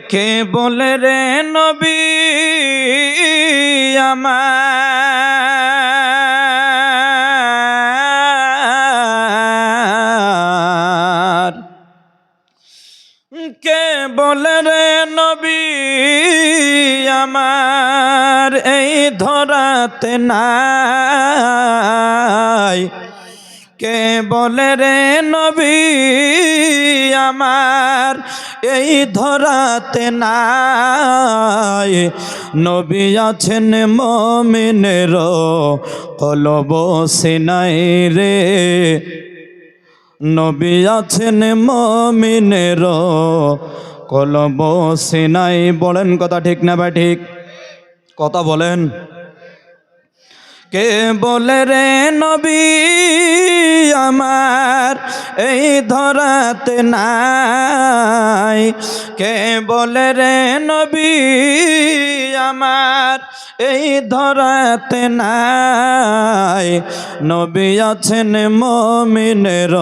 কে বলে রে নবী আমার। কে বলে রে নবী আমার এই ধরাতে নাই। কে বলে রে নবী আমার এই ধরাতে নাই। নবী আছেন মমিনের কলব সিনাই রে। নবী আছেন মমিনের কলব সিনাই। বলেন কথা ঠিক না বা ঠিক? কথা বলেন। কে বলে রে নবী আমার এই ধরাতে নাই। কে বলে রে নবী আমার, এই ধরাতে নাই। নবী আছেন মমিনের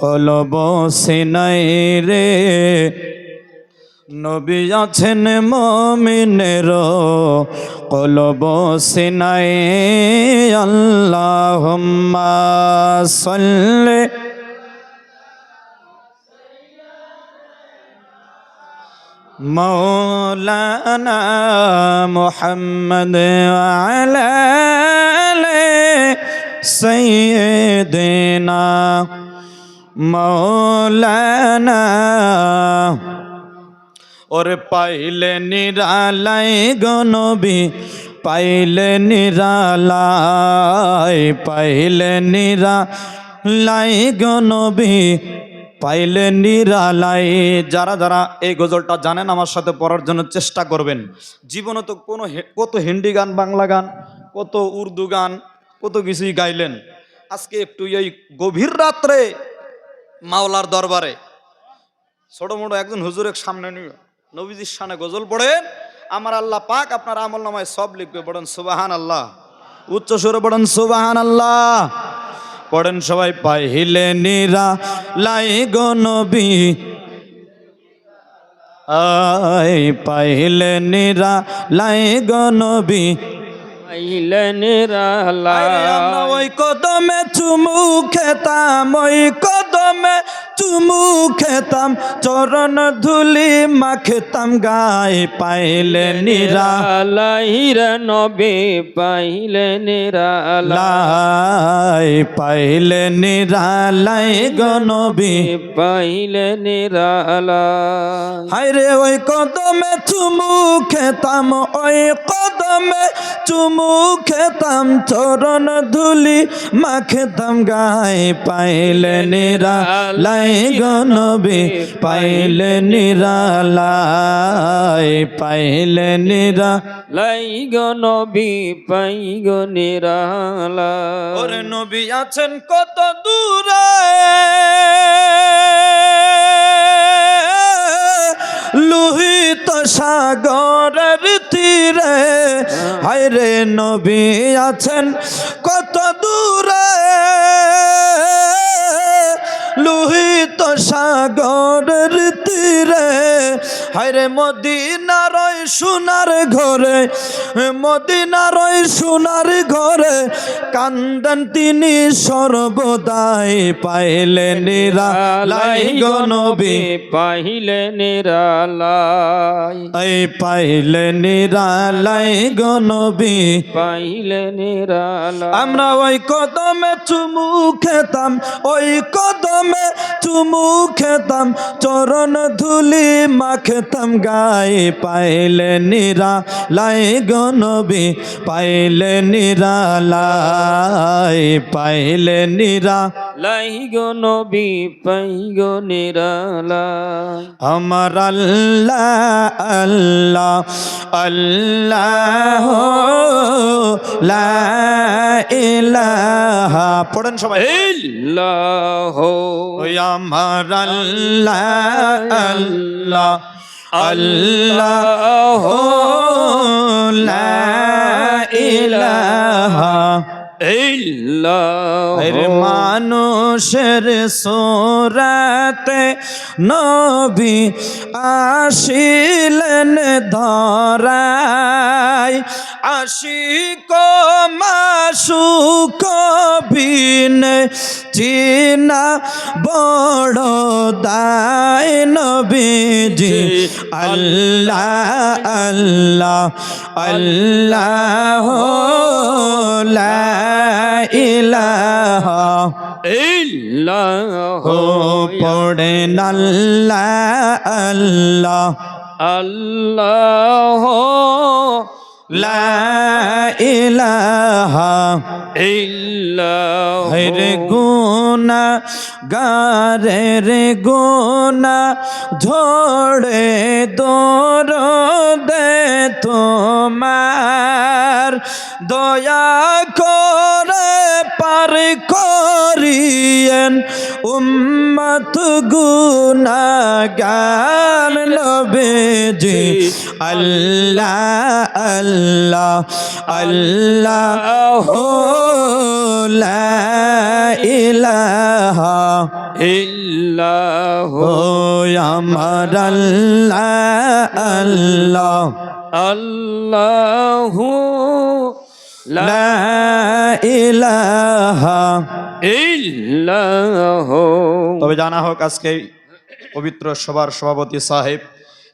কলব সিনাই রে। নবী আছেন মমিনের কলব সিনাই। আল্লাহ সাল্লে মৌলানা মোহাম্মদ আলা সৈয়দনা মৌলানা। ওরে পাইলে নিরালাই গনবী পাইলে নিরালাই পাইলে নিরালাই গনবী পাইলে নিরালাই যারা যারা এই গজলটা জানেন, আমার সাথে পড়ার জন্য চেষ্টা করবেন। জীবনে তো কোনো কত হিন্দি গান, বাংলা গান, কত উর্দু গান, কত কিছুই গাইলেন। আজকে একটু এই গভীর রাত্রে মাওলার দরবারে ছোট মোটো একজন হুজুরের সামনে নিয়ে নবীজির সামনে গজল পড়েন আমার আল্লাহ পাক আপনার আমল নামায় সব লিখবে, পড়েন সুবাহান আল্লাহ উচ্চ সুরে পড়েন সুবাহান আল্লাহ পড়েন সবাই পাইলে নিরা লাই গো নবী। আই পাইলে নিরা লাই গো পাইলে নিরা ওই কদমে চুমু খেতাম ওই কদমে চুমু খেতাম চরণ ধুলি মাখতাম গায়ে পাইলে নিরা। লাইরা নবে পাইলে নিরালা। লাই পাইলে নিরা লাই গনবী পাইলে নিরালা। হায়রে ওই কদমে চুমু খেতাম ওই কদমে চুমু খেতাম চরণ ধুলি মাখতাম গায়ে পাইলে নিরা লাই গনবী পাইলে নিরা লাই পাইলে নিরা লাই গো নবী পাই গো নিরালা ওরে নবী আছেন কত দূরে। লোহিত সাগরের তীরে। হায়রে নবী আছেন কত দূরে। সাগরের তীরে হায়রে মদিনার সোনার ঘরে মদিনার সোনার ঘরে কান্দন তিনি সর্বদাই পাইলে নিরা লাই গনবী পাইলে নিরালাই এই পাইলে নিরা লাই গনবী পাইলে নিরালা আমরা ওই কদমে চুমু খেতাম ওই কদমে চুমু খেতাম চরণ ধুলি মাখতাম গায়ে পাইলে নিরা লাই গনবী পাইলে নিরা লাই পাইলে নিরা। লাই গো নবী পাই গো নিরালাই আমার আল্লাহ আল্লাহ আল্লাহ লা ইলাহা। পড়েন সবাই। ইল্লাহ। ওই আমার আল্লাহ আল্লাহ আল্লাহ লা এর মানুষের সোরাতে নবী আসিলেন ধরায়। আশিক মাসুক বিন চিনা বড় দায় নবীজি। আল্লাহ আল্লাহ আল্লাহ ইলাহা ইল্লাহ ও পড়েন আল্লাহ আল্লাহ। আল্লাহ রে গুনা গারে রে গুনা ঝোড়ে দোর দে তোমার। দয়া করে পার করিয়েন উম্মত গুনা গান লবেজি আল্লাহ আল্লাহ আল্লাহ লা ইলাহা ইল্লাহ আমার আল্লাহ আল্লাহ আল্লাহ লা ইলাহা ইল্লাহ। তবে জানা হোক আজকে পবিত্র সভার সভাপতি সাহেব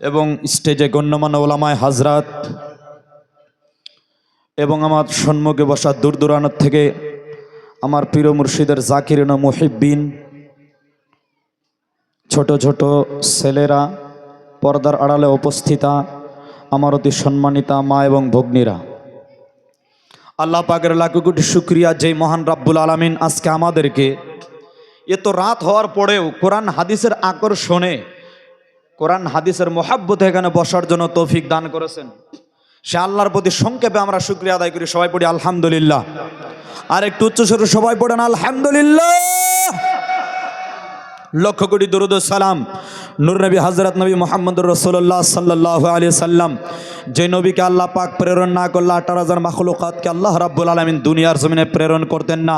এবং স্টেজে গণ্যমান্য ওলামায় হাজরাত এবং আমার সম্মুখে বসা দূর দূরান্ত থেকে আমার প্রিয় মুর্শিদের জাকিরিন মুহিব্বিন, ছোট ছোট ছেলেরা পর্দার আড়ালে উপস্থিতা, আমার অতি সম্মানিতা মা এবং ভগ্নীরা। আল্লাহ পাকের লাখো কোটি শুক্রিয়া যেই মহান রাব্বুল আলামিন আজকে আমাদেরকে, এত রাত হওয়ার পরেও কোরআন হাদিসের আকর্ষণে কোরআন, হাদিসের মোহাব্বত এখানে বসার জন্য তৌফিক দান করেছেন। সে আল্লাহর প্রতি সংক্ষেপে আমরা শুক্রিয়া আদায় করি। সবাই পড়ি আলহামদুলিল্লাহ। আর একটু উচ্চস্বরে সবাই পড়েন, আলহামদুলিল্লাহ। লক্ষ কোটি দরুদ সালাম। নূর নবী হজরত নবী মোহাম্মদ রসোল্লাহ সাল্লাহ আলিয়া সাল্লাম যে নবীকে আল্লাহ পাক প্রেরণ না করলে আঠারো হাজার মাখলুকাতকে আল্লাহ রাব্বুল আলমিন দুনিয়ার জমিনে প্রেরণ করতেন না।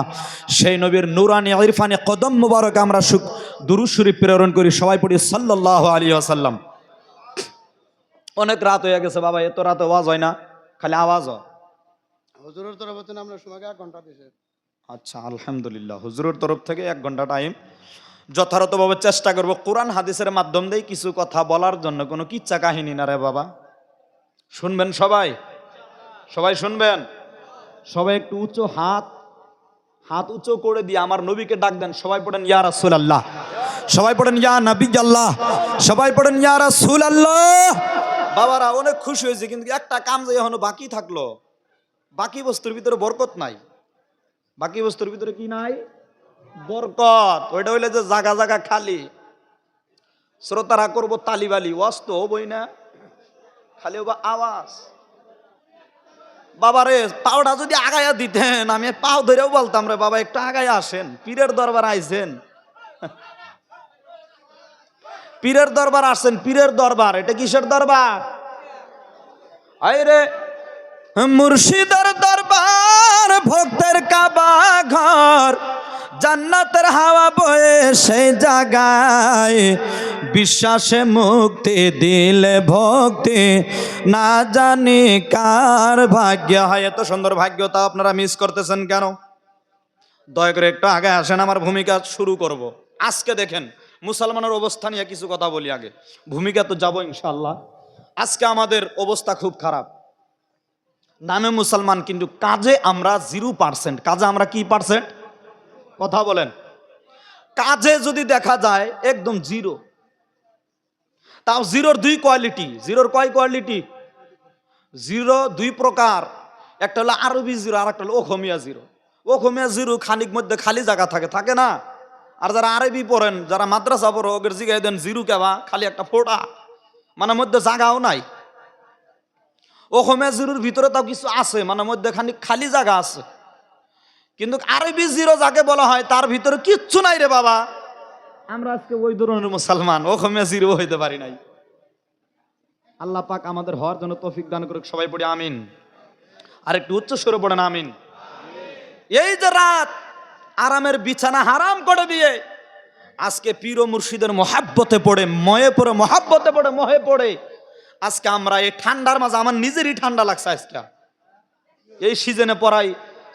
সেই নবীর নুরানি ইরফানি কদম মুবারক আমরা সুখ দুরুশরীফ প্রেরণ করি। সবাই পড়ি সাল্লাহ আলী আসাল্লাম অনেক রাত হয়ে গেছে বাবা এত রাত আওয়াজ হয় না খালি আওয়াজ হয়। হুজুরের তরফ থেকে আমরা সময়কে এক ঘণ্টা দিছে আচ্ছা আলহামদুলিল্লাহ হুজুরের তরফ থেকে এক ঘণ্টা টাইম যথাযথভাবে চেষ্টা করব কোরআন হাদিসের মাধ্যম দিয়ে কিছু কথা বলার জন্য কোনো কিচ্ছা কাহিনী না রে বাবা। শুনবেন সবাই? সবাই শুনবেন? সবাই একটু উঁচু হাত হাত উঁচু করে দিয়ে আমার নবীকে ডাক দেন। সবাই পড়েন, ইয়া রাসূল আল্লাহ সবাই পড়েন, ইয়া নবী আল্লাহ সবাই পড়েন, ইয়া রাসূল আল্লাহ বাবারা অনেক খুশি হয়েছে, কিন্তু একটা কাম যে এখনও বাকি থাকল। বাকি বস্তুর ভিতরে বরকত নাই। বাকি বস্তুর ভিতরে কি নাই? বরকত। ওইটা হইলে যে জাগা জাগা খালি। শ্রোতারা করব তালিবালি ওয়াজ তো হবই না। খালি হব আওয়াজ। বাবা রে পাওটা যদি আগায়া দিতেন, আমি পাও ধরেও বলতাম রে বাবা, একটু আগায় আসেন, পীরের দরবার আইছেন। পীরের দরবার আসছেন, পীরের দরবার, এটা কিসের দরবার? আই রে মুর্শিদের দরবার, ভক্তের কাবা ঘর। জান্নাতের হাওয়া বয়ে সেই জায়গায় বিশ্বাসে মুক্তি দিলে ভক্তি। না জানি কার ভাগ্য। হয়, এত সুন্দর ভাগ্য তা আপনারা মিস করতেছেন কেন? দয়া করে একটু আগে আসেন, আমার ভূমিকা শুরু করব। আজকে দেখেন, মুসলমানের অবস্থা নিয়ে কিছু কথা বলি আগে। ভূমিকা তো যাব ইনশাল্লাহ আজকে আমাদের অবস্থা খুব খারাপ। নামে মুসলমান, কিন্তু কাজে আমরা জিরো পার্সেন্ট কাজে আমরা কি পার্সেন্ট কথা বলেন। কাজে যদি দেখা যায় একদম জিরো, তাও জিরোর দুই কোয়ালিটি, জিরোর কয় কোয়ালিটি? জিরো দুই প্রকার, একটা হলো আরবি জিরো, আর একটা হলো ওখমিয়া জিরো। ওখমিয়া জিরো খানিক মধ্যে খালি জায়গা থাকে থাকে না? আর যারা আরবি পড়েন, যারা মাদ্রাসা পড়ো, ওদের জিগাই দেন জিরো কেবা খালি একটা ফোটা। মানে মধ্যে জায়গাও নাই। অসমীয়া জিরোর ভিতরে তাও কিছু আছে মানে মধ্যে খানিক খালি জায়গা আছে। কিন্তু আরবি জিরো যাকে বলা হয়, তার ভিতরে কিচ্ছু নাই রে বাবা। আমরা আজকে ওই ধরনের মুসলমান অসমীয়া জিরো হইতে পারি নাই। আল্লাহ পাক আমাদের হওয়ার জন্য তৌফিক দান করুক, সবাই পড়ে আমিন। আর একটু উচ্চ সুরে পড়েন, আমিন। এই যে রাত, আরামের বিছানা হারাম করে দিয়ে আজকে পীর মুর্শিদের মহাব্বতে পড়ে, ময়ে পড়ে, মহাব্বতে পড়ে, মহে পড়ে। আজকে আমরা এই ঠান্ডার মাঝে, আমার নিজেরই ঠান্ডা লাগছে আজকে। এই সিজনে পড়াই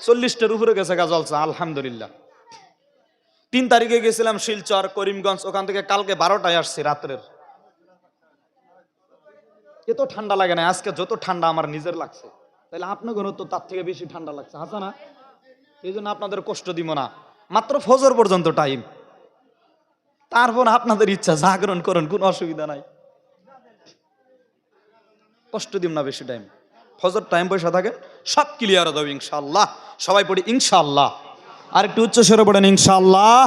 চল্লিশটার উপরে গেছে গা জলসা আলহামদুলিল্লাহ। তিন তারিখে গেছিলাম শিলচর, করিমগঞ্জ, ওখান থেকে কালকে বারোটায় আসছি রাত্রের। এত ঠান্ডা লাগে না, আজকে যত ঠান্ডা আমার নিজের লাগছে। তাহলে আপনাদেরও তো তার থেকে বেশি ঠান্ডা লাগছে, হাসা না? এই জন্য আপনাদের কষ্ট দিব না। মাত্র ফজর পর্যন্ত টাইম তারপর আপনাদের ইচ্ছা জাগরণ করুন, কোনো অসুবিধা নাই। কষ্ট দিব না বেশি টাইম ফজর টাইম পয়সা থাকে, সব ক্লিয়ার দেবে ইনশাল্লাহ সবাই পড়ি ইনশাল্লাহ আর একটু উচ্চ স্বরে পড়েন ইনশাল্লাহ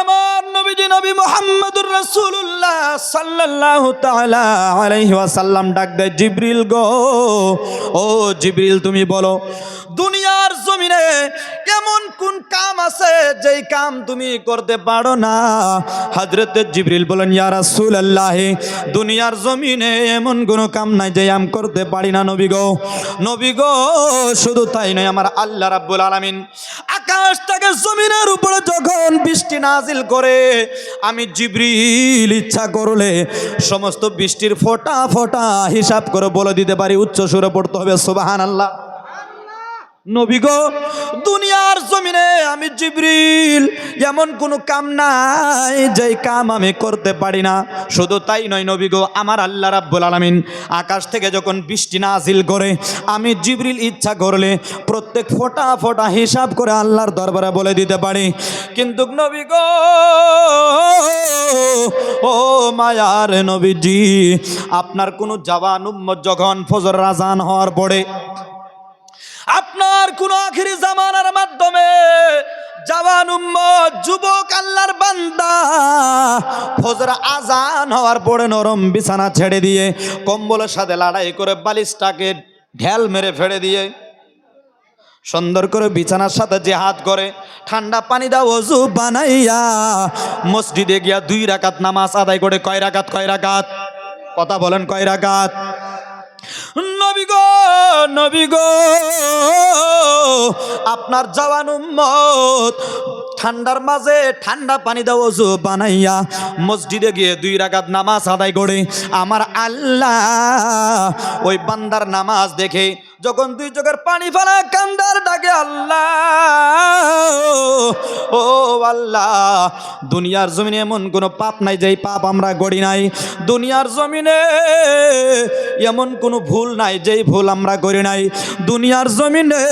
আমার নবীজি, নবী মোহাম্মদুর রাসূলুল্লাহ সাল্লাল্লাহু তাআলা আলাইহি ওয়াসাল্লাম ডাক দেয়, জিবরিল গো, ও জিবরিল, তুমি বলো, দুনিয়ার জমিনে এমন কোন আছে যেই কাম তুমি করতে পারো না। হযরতে জিবরিল বলেন, ইয়া রাসূলুল্লাহ, দুনিয়ার জমিনে এমন কোনো কাম নাই যে আম করতে পারি না, নবী গো। নবী গো, শুধু তাই নয়, আমার আল্লাহ রাব্বুল আলামিন আকাশ থেকে জমিনের উপরে যখন বৃষ্টি নাজিল করে, আমি জিবরিল ইচ্ছা করলে সমস্ত বৃষ্টির ফোঁটা ফোঁটা হিসাব করে বলে দিতে পারি উচ্চ সুরে পড়তে হবে সুবাহান আল্লাহ নবী গো, দুনিয়ার জমিনে আমি জিবরিল, এমন কোনো কাম নাই, যেই কাম আমি করতে পারি না। শুধু তাই নয় নবী গো, আমার আল্লাহ রাব্বুল আলামিন আকাশ থেকে যখন বৃষ্টি নাজিল করে, আমি জিবরিল ইচ্ছা করলে প্রত্যেক ফোঁটা ফোঁটা হিসাব করে আল্লাহর দরবারে বলে দিতে পারি। কিন্তু নবী গো, ও মায়ার নবীজি, আপনার কোনো জওয়ান উম্মত যখন ফজর রাজান হওয়ার পরে আপনার কোন আখিরি জামানার মাধ্যমে জওয়ান উম্মত, যুবক আল্লাহর বান্দা ফজর আজান হওয়ার পরে নরম বিছানা ছেড়ে দিয়ে কম্বলের সাথে লড়াই করে বালিশটাকে ঢেল মেরে ফেড়ে দিয়ে সুন্দর করে বিছানার সাথে যে হাত করে, ঠান্ডা পানি দাও, অজু বানাইয়া মসজিদে গিয়া দুই রাকাত নামাজ আদায় করে কয় রাকাত কয় রাকাত? কথা বলেন কয় রাকাত? নবী গো আপনার জওয়ান উম্মত, ঠান্ডার মাঝে ঠান্ডা পানি দাও অজু বানাইয়া, মসজিদে গিয়ে দুই রাগাত নামাজ আদায় করে। আমার আল্লাহ ওই বান্দার নামাজ দেখে যখন দুই চোখের পানি ফেলা কান্দার ডাকে, আল্লাহ, ও আল্লাহ, দুনিয়ার জমিনে এমন কোনো পাপ নাই যেই পাপ আমরা গড়ি নাই। দুনিয়ার জমিনে এমন কোনো ভুল নাই যেই ভুল আমরা করি নাই। দুনিয়ার জমিনে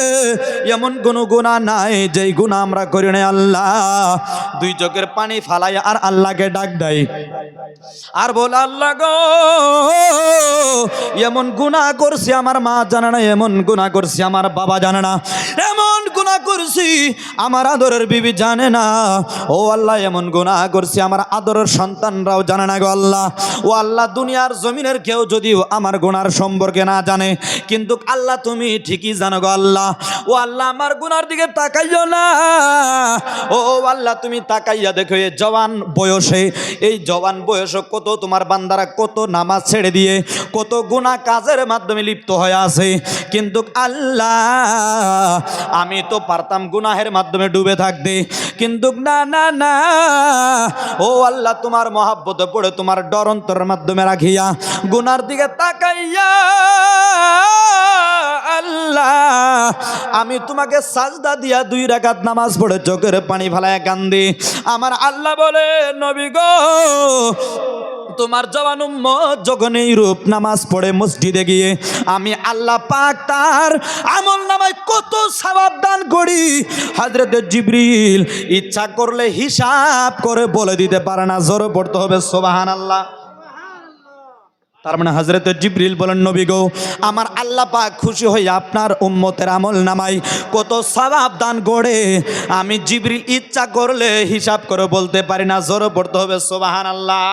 এমন কোনো গুণা নাই যেই গুণা আমরা করি নাই, আল্লাহ। দুই চোখের পানি ফালাই আর আল্লাহকে ডাক দেয়। আর বল, আল্লাহ গো, এমন গুণা করছি আমার মা জানে না, এমন গুণা করছি আমার বাবা জানে না, এমন গুণা করছি আমার আদরের বিবি জানে না, ও আল্লাহ, এমন গুণা করছি আমার আদরের সন্তানরাও জানে না গো আল্লাহ, ও আল্লাহ, দুনিয়ার জমিনের কেউ যদিও আমার গুণার সম্পর্কে না জানে, কিন্তু আল্লাহ তুমি ঠিকই জানো গো আল্লাহ, ও আল্লাহ, আমার গুণার দিকে তাকাইও না ও আল্লাহ, তুমি তাকাইয়া দেখো, এই জওয়ান বয়সে, এই জওয়ান বয়সে কত, তোমার বান্দারা কত নামাজ ছেড়ে দিয়ে, কত গুণা কাজের মাধ্যমে লিপ্ত হয়ে আছে। কিন্তু আল্লাহ, আমি তো পারতাম গুনাহের মাধ্যমে ডুবে থাকতে। কিন্তু না না না, ও আল্লাহ, তোমার মহাব্বতে পড়ে তোমার ডরন্তরের মাধ্যমে রাখিয়া গুনার দিকে তাকাইয়া আল্লাহ আমি তোমাকে সাজদা দিয়া দুই রাকাত নামাজ পড়ে চোখের পানি ফেলায় কান্দি। আমার আল্লাহ বলে, নবী গো, তোমার জওয়ান উম্মত যখন এই রূপ নামাজ পড়ে মসজিদে গিয়ে আমি আল্লাহ পাক তার আমল নামায় কত সওয়াব দান করি। হযরতে জিবরিল ইচ্ছা করলে হিসাব করে বলে দিতে পারে না, জোরে পড়তে হবে, সুবহানাল্লাহ। তার মানে হজরত জিব্রিল বলেন, নবী গো, আমার আল্লাহ পাক খুশি হয়ে আপনার উম্মতের আমল নামাই। কত সবাব দান করে। আমি জিবরিল ইচ্ছা করলে হিসাব করে বলতে পারি না, জোর পড়তে হবে সোবাহান আল্লাহ